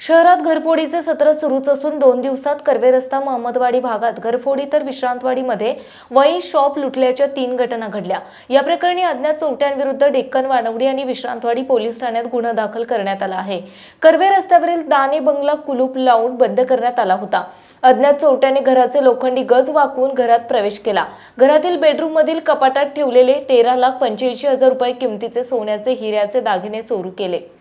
शहरात घरफोडीचे सत्र सुरूच असून दोन दिवसात कर्वे रस्ता महमदवाडी भागात घरफोडी तर विश्रांतवाडीमध्ये वई शॉप लुटल्याच्या तीन घटना घडल्या. या प्रकरणी अज्ञात चोरट्यांविरुद्ध डेक्कन वानवडी आणि विश्रांतवाडी पोलीस ठाण्यात गुन्हा दाखल करण्यात आला आहे. कर्वे रस्त्यावरील दाने बंगला कुलूप लावून बंद करण्यात आला होता. अज्ञात चोरट्याने घराचे लोखंडी गज वाकवून घरात प्रवेश केला. घरातील बेडरूममधील कपाटात ठेवलेले तेरा लाख पंच्याऐंशी हजार रुपये किमतीचे सोन्याचे हिऱ्याचे दागिने चोरू केले.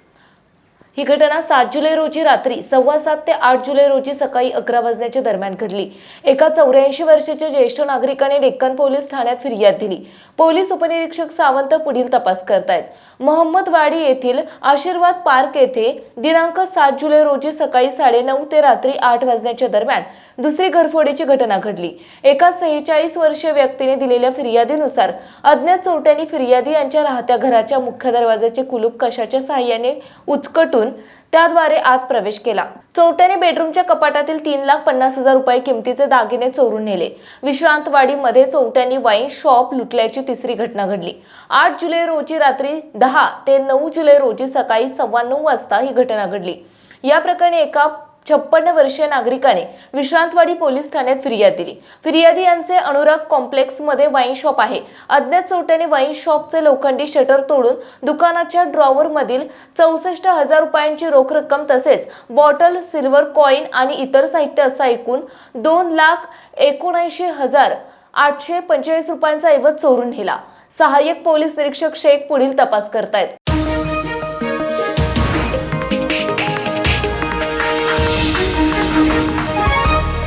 ही घटना सात जुलै रोजी रात्री सव्वा सात ते आठ जुलै रोजी सकाळी अकरा वाजण्याच्या दरम्यान घडली. एका चौऱ्याऐंशी वर्षाच्या ज्येष्ठ नागरिकाने डेक्कन पोलीस ठाण्यात फिर्याद दिली. पोलीस उपनिरीक्षक सावंत पुढील तपास करतायत. महम्मदवाडी येथील आशीर्वाद पार्क येथे दिनांक सात जुलै रोजी सकाळी साडेनऊ ते रात्री आठ वाजण्याच्या दरम्यान दुसरी घरफोडीची घटना घडली. एका सेहेचाळीस वर्षीय व्यक्तीने दिलेल्या फिर्यादीनुसार अज्ञात चोरट्यांनी फिर्यादी यांच्या राहत्या घराच्या मुख्य दरवाजाचे कुलूप कशाच्या सहाय्याने उचकटून त्याद्वारे आत प्रवेश केला. चोरट्याने बेडरूमच्या कपाटातील तीन लाख पन्नास हजार रुपये किमतीचे दागिने चोरून नेले. विश्रांतवाडीमध्ये चोरट्यांनी वाईन शॉप लुटल्याची तिसरी घटना घडली. आठ जुलै रोजी रात्री दहा ते नऊ जुलै रोजी सकाळी सव्वा नऊ वाजता ही घटना घडली. या प्रकरणी एका छप्पन्न वर्षीय नागरिकाने विश्रांतवाडी पोलीस ठाण्यात फिर्याद दिली. फिर्यादी यांचे अनुराग कॉम्प्लेक्समध्ये वाईन शॉप आहे. अज्ञात चोट्याने वाईन शॉपचे लोखंडी शटर तोडून दुकानाच्या ड्रॉवर मधील चौसष्ट हजार रुपयांची रोख रक्कम तसेच बॉटल सिल्वर कॉईन आणि इतर साहित्य असा ऐकून दोन लाख एकोणऐंशी हजार आठशे पंचेचाळीस रुपयांचा ऐवज चोरून नेला. सहाय्यक पोलीस निरीक्षक शेख पुढील तपास करतायत.